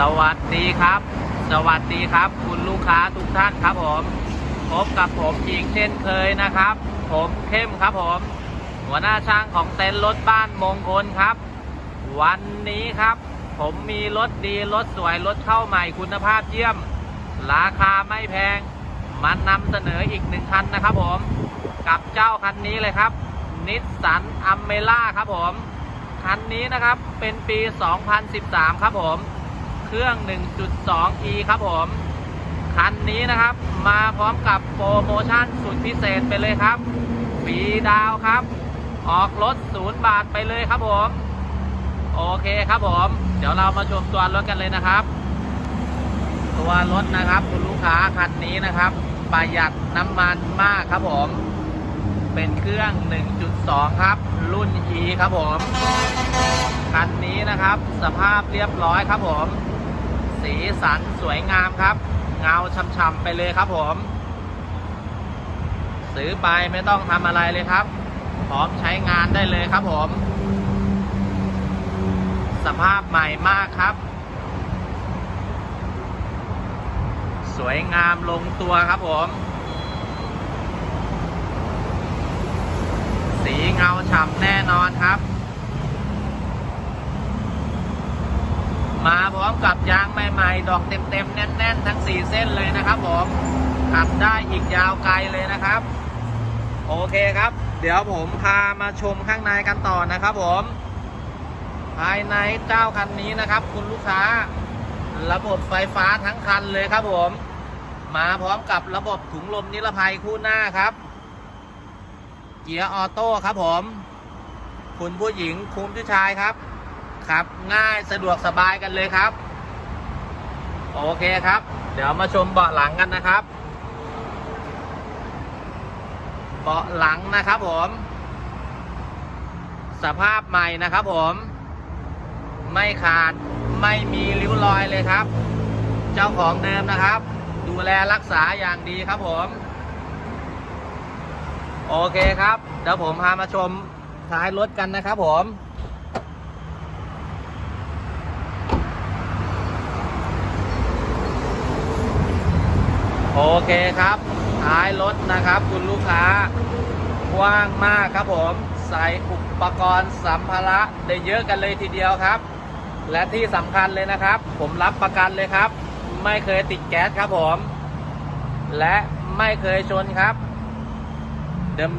สวัสดีครับ สวัสดีครับ คุณลูกค้าทุกท่านครับผมพบกับผมอีกเช่นเคยนะครับ ผมเข้มครับผม หัวหน้าช่างของเต็นท์รถบ้านมงคลครับ วันนี้ครับ ผมมีรถดีรถสวยรถเข้าใหม่คุณภาพเยี่ยม ราคาไม่แพงมานำเสนออีกหนึ่งคันนะครับผม กับเจ้าคันนี้เลยครับนิสสันอัมเมล่าครับผม คันนี้นะครับเป็นปี 2013 ครับผม เครื่อง 1.2e ครับผม คันนี้นะครับ มาพร้อมกับโปรโมชั่นสุดพิเศษไปเลยครับฟรีดาวครับ ออกรถศูนย์บาทไปเลยครับผม โอเคครับผม เดี๋ยวเรามาชมตัวรถกันเลยนะครับ ตัวรถนะครับคุณลูกค้าคันนี้นะครับ ประหยัดน้ำมันมากครับผม เป็นเครื่อง 1.2 ครับ รุ่น E ครับผมคันนี้นะครับ สภาพเรียบร้อยครับผม สีสันสวยงามครับ เงาช่ำๆไปเลยครับผม ซื้อไปไม่ต้องทำอะไรเลยครับ พร้อมใช้งานได้เลยครับผม สภาพใหม่มากครับ สวยงามลงตัวครับผม สีเงาฉ่ำแน่นอนครับมาพร้อมกับยาง ดอกเต็มๆแน่นๆ ทั้ง 4 เส้นเลยนะครับผมขับได้อีกยาวไกลเลยนะครับ โอเคครับ เดี๋ยวผมพามาชมข้างในกันต่อนะครับผม ภายในเจ้าคันนี้นะครับ คุณลูกค้า ระบบไฟฟ้าทั้งคันเลยครับผม มาพร้อมกับระบบถุงลมนิรภัยคู่หน้าครับเกียร์ออโต้ครับผม คุณผู้หญิงคุณผู้ชายครับครับง่ายสะดวกสบายกันเลยครับ โอเคครับ เดี๋ยวมาชมเบาะหลังกันนะครับ เบาะหลังนะครับผม สภาพใหม่นะครับผม ไม่ขาดไม่มีริ้วรอยเลยครับ เจ้าของเดิมนะครับ ดูแลรักษาอย่างดีครับผม โอเคครับ เดี๋ยวผมพามาชมท้ายรถกันนะครับผม โอเคครับ ท้ายรถนะครับ คุณลูกค้ากว้างมากครับผม ใส่อุปกรณ์สัมภาระได้เยอะกันเลยทีเดียวครับ และที่สำคัญเลยนะครับ ผมรับประกันเลยครับ ไม่เคยติดแก๊สครับผม และไม่เคยชนครับ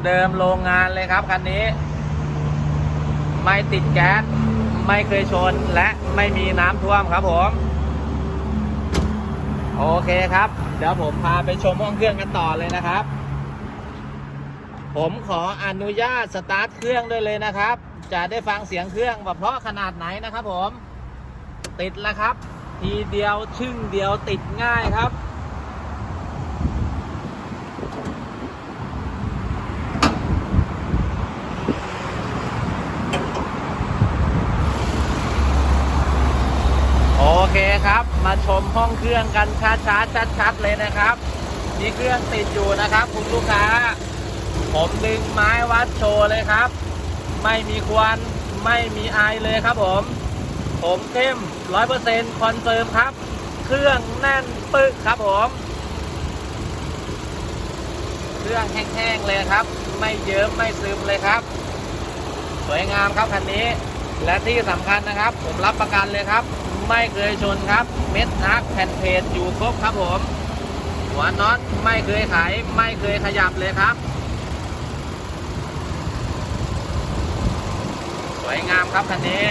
เดิมๆโรงงานเลยครับคันนี้ ไม่ติดแก๊สไม่เคยชนและไม่มีน้ำท่วมครับผม โอเคครับ เดี๋ยวผมพาไปชมห้องเครื่องกันต่อเลยนะครับ ผมขออนุญาตสตาร์ทเครื่องด้วยเลยนะครับ จะได้ฟังเสียงเครื่องว่าเพราะขนาดไหนนะครับผม ติดแล้วครับ ทีเดียวชึ่งเดียวติดง่ายครับ เคครับ มาชมห้องเครื่องกันช้าๆชัดๆเลยนะครับ มีเครื่องติดอยู่นะครับ คุณลูกค้า ผมดึงไม้วัดโชว์เลยครับ ไม่มีควันไม่มีไอเลยครับผม ผมเข้มร้อยเปอร์เซ็นต์คอนเฟิร์มครับ เครื่องแน่นปึ๊กครับผม เครื่องแห้งๆเลยครับ ไม่เยิ้มไม่ซึมเลยครับ สวยงามครับคันนี้ และที่สำคัญนะครับ ผมรับประกันเลยครับ ไม่เคยชนครับ เม็ดนักแผ่นเพจอยู่ครบครับผม หัวน็อตไม่เคยไขไม่เคยขยับเลยครับสวยงามครับคันนี้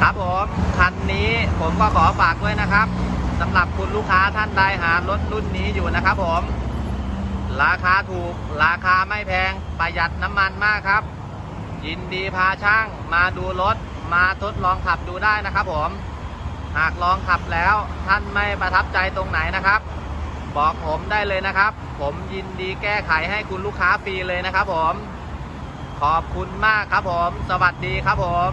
ครับผมคันนี้ผมก็ขอฝากด้วยนะครับสำหรับคุณลูกค้าท่านใดหารถรุ่นนี้อยู่นะครับผม ราคาถูก ราคาไม่แพง ประหยัดน้ำมันมากครับ ยินดีพาช่างมาดูรถ มาทดลองขับดูได้นะครับผม หากลองขับแล้วท่านไม่ประทับใจตรงไหนนะครับ บอกผมได้เลยนะครับ ผมยินดีแก้ไขให้คุณลูกค้าฟรีเลยนะครับผม ขอบคุณมากครับผม สวัสดีครับผม